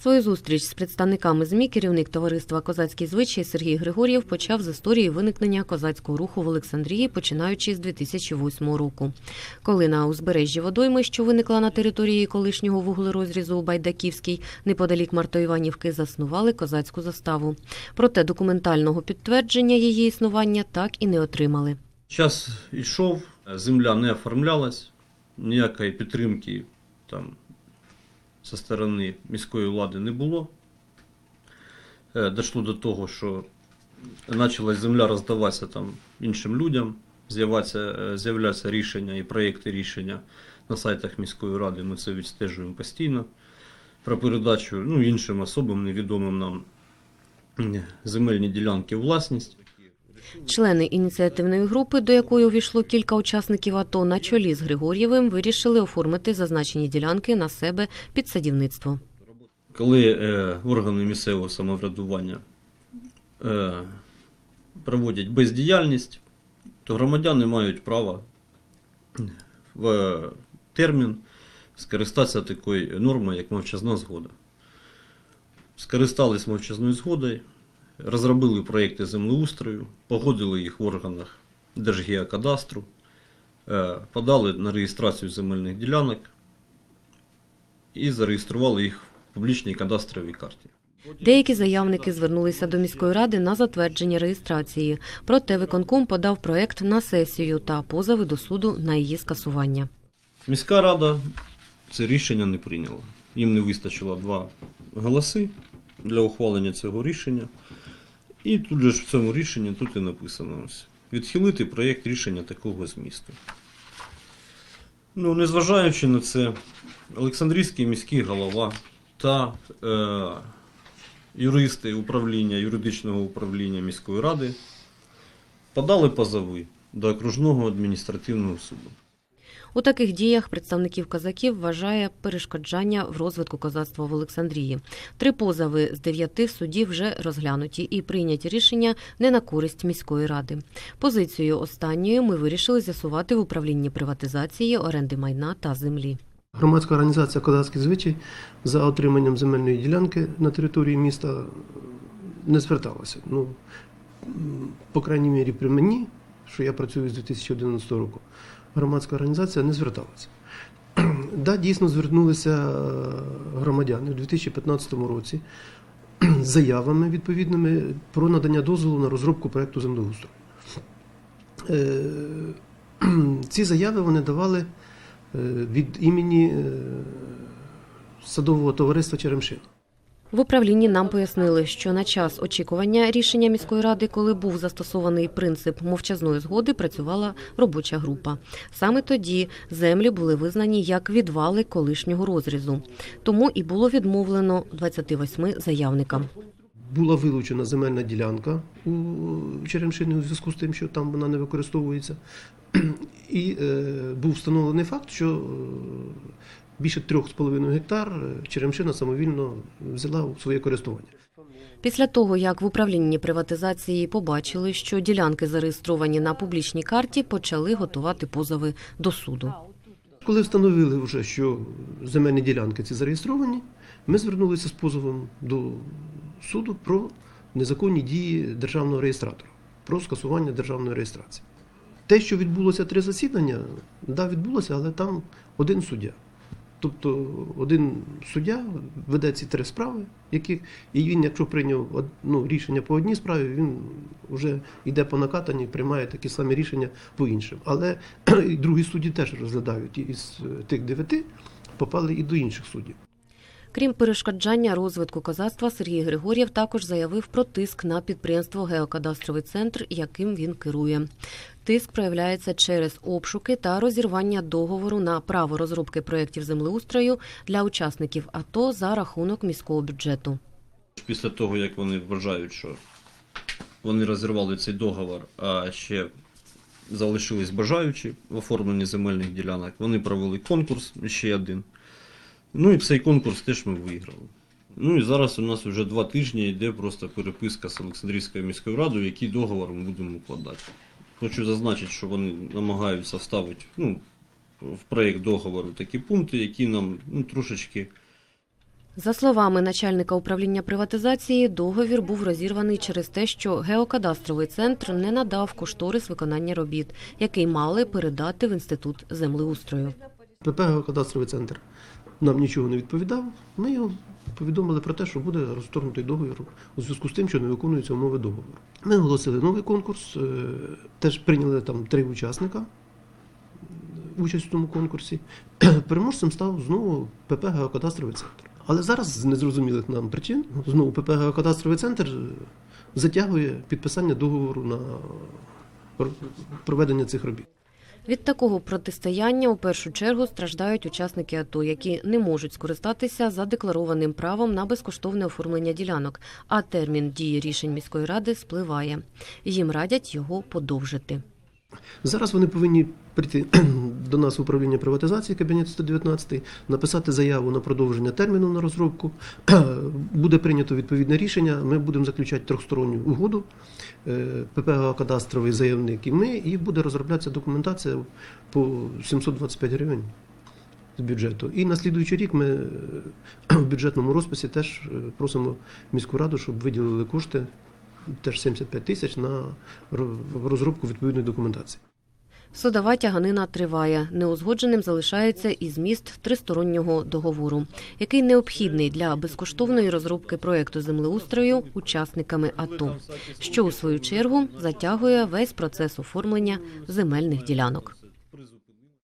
Свою зустріч з представниками ЗМІ керівник товариства Козацький звичай Сергій Григор'єв почав з історії виникнення козацького руху в Олександрії, починаючи з 2008 року. Коли на узбережжі водойми, що виникла на території колишнього вуглерозрізу Байдаківський, неподалік Мартоїванівки, заснували козацьку заставу. Проте документального підтвердження її існування так і не отримали. Час йшов, земля не оформлялась, ніякої підтримки там зі сторони міської влади не було. Е, Дійшло до того, що почала земля роздаватися там іншим людям, е, рішення і проєкти рішення на сайтах міської ради. Ми це відстежуємо постійно. Про передачу ну, іншим особам, невідомим нам земельні ділянки власність. Члени ініціативної групи, до якої увійшло кілька учасників АТО, на чолі з Григор'євим, вирішили оформити зазначені ділянки на себе під садівництво. Коли е, органи місцевого самоврядування е, проводять бездіяльність, то громадяни мають право в термін скористатися такою нормою, як мовчазна згода. Скористались мовчазною згодою, розробили проєкти землеустрою, погодили їх в органах Держгеокадастру, е, подали на реєстрацію земельних ділянок і зареєстрували їх в публічній кадастровій карті. Деякі заявники звернулися до міської ради на затвердження реєстрації. Проте виконком подав проект на сесію та позови до суду на її скасування. Міська рада це рішення не прийняла. Їм не вистачило два голоси для ухвалення цього рішення. І тут же в цьому рішенні тут і написано ось. Відхилити проєкт рішення такого змісту. Ну, незважаючи на це, Олександрійський міський голова та е, юристи управління, юридичного управління міської ради подали позови до окружного адміністративного суду. У таких діях представників козаків вважає перешкоджання в розвитку козацтва в Олександрії. Три позови з дев'яти в суді вже розглянуті і прийняті рішення не на користь міської ради. Позицію останньої ми вирішили з'ясувати в управлінні приватизації, оренди майна та землі. Громадська організація Козацький звичай за отриманням земельної ділянки на території міста не зверталася. Ну, по крайній мірі, при мені, що я працюю з 2011 року, громадська організація не зверталася. Да, дійсно звернулися е, громадяни у 2015 році з заявами відповідними про надання дозволу на розробку проекту землеустрою. Е, Ці заяви вони давали е, від імені садового товариства Черемшина. В управлінні нам пояснили, що на час очікування рішення міської ради, коли був застосований принцип мовчазної згоди, працювала робоча група. Саме тоді землі були визнані як відвали колишнього розрізу. Тому і було відмовлено 28 заявникам. Була вилучена земельна ділянка у Черемшини у зв'язку з тим, що там вона не використовується. І е, був встановлений факт, що е, більше 3,5 гектар е, Черемшина самовільно взяла у своє користування. Після того, як в управлінні приватизації побачили, що ділянки зареєстровані на публічній карті, почали готувати позови до суду. Коли встановили вже, що земельні ділянки ці зареєстровані, ми звернулися з позовом до суду про незаконні дії державного реєстратора, про скасування державної реєстрації. Те, що відбулося три засідання, да, відбулося, але там один суддя. Тобто один суддя веде ці три справи, які, і він, якщо прийняв ну, рішення по одній справі, він вже йде по накатанні, приймає такі самі рішення по іншим. Але і другі судді теж розглядають і із е, тих дев'яти попали і до інших суддів. Крім перешкоджання розвитку козацтва, Сергій Григор'єв також заявив про тиск на підприємство Геокадастровий центр, яким він керує. Тиск проявляється через обшуки та розірвання договору на право розробки проєктів землеустрою для учасників АТО за рахунок міського бюджету. Після того, як вони вважають, що вони розірвали цей договор, а ще залишились бажаючі в оформленні земельних ділянок, вони провели конкурс ще один. Ну і цей конкурс теж ми виграли. Ну і зараз у нас вже два тижні йде просто переписка з Олександрійською міською радою, який договор ми будемо укладати. Хочу зазначити, що вони намагаються вставити ну, в проєкт договору такі пункти, які нам ну, трошечки За словами начальника управління приватизації, договір був розірваний через те, що геокадастровий центр не надав кошторис виконання робіт, який мали передати в інститут землеустрою. ПП «Геокадастровий центр нам нічого не відповідав. Ми його повідомили про те, що буде розторгнутий договір у зв'язку з тим, що не виконуються умови договору. Ми оголосили новий конкурс, е, теж прийняли там три учасника е, участь в тому конкурсі. Переможцем став знову ПП «Геокадастровий центр. Але зараз з незрозумілих нам причин знову ПП «Геокадастровий центр затягує підписання договору на проведення цих робіт. Від такого протистояння у першу чергу страждають учасники АТО, які не можуть скористатися задекларованим правом на безкоштовне оформлення ділянок, а термін дії рішень міської ради спливає. Їм радять його подовжити. Зараз вони повинні прийти до нас в управління приватизації кабінет 119, написати заяву на продовження терміну на розробку. Буде прийнято відповідне рішення. Ми будемо заключати трьохсторонню угоду. е, ПП кадастровий заявник і ми, і буде розроблятися документація по 725 гривень з бюджету. І на слідуючий рік ми е, в бюджетному розписі теж е, просимо міську раду, щоб виділили кошти, теж 75 тисяч на розробку відповідної документації. Судова тяганина триває. Неузгодженим залишається і зміст тристороннього договору, який необхідний для безкоштовної розробки проекту землеустрою учасниками АТО, що у свою чергу затягує весь процес оформлення земельних ділянок.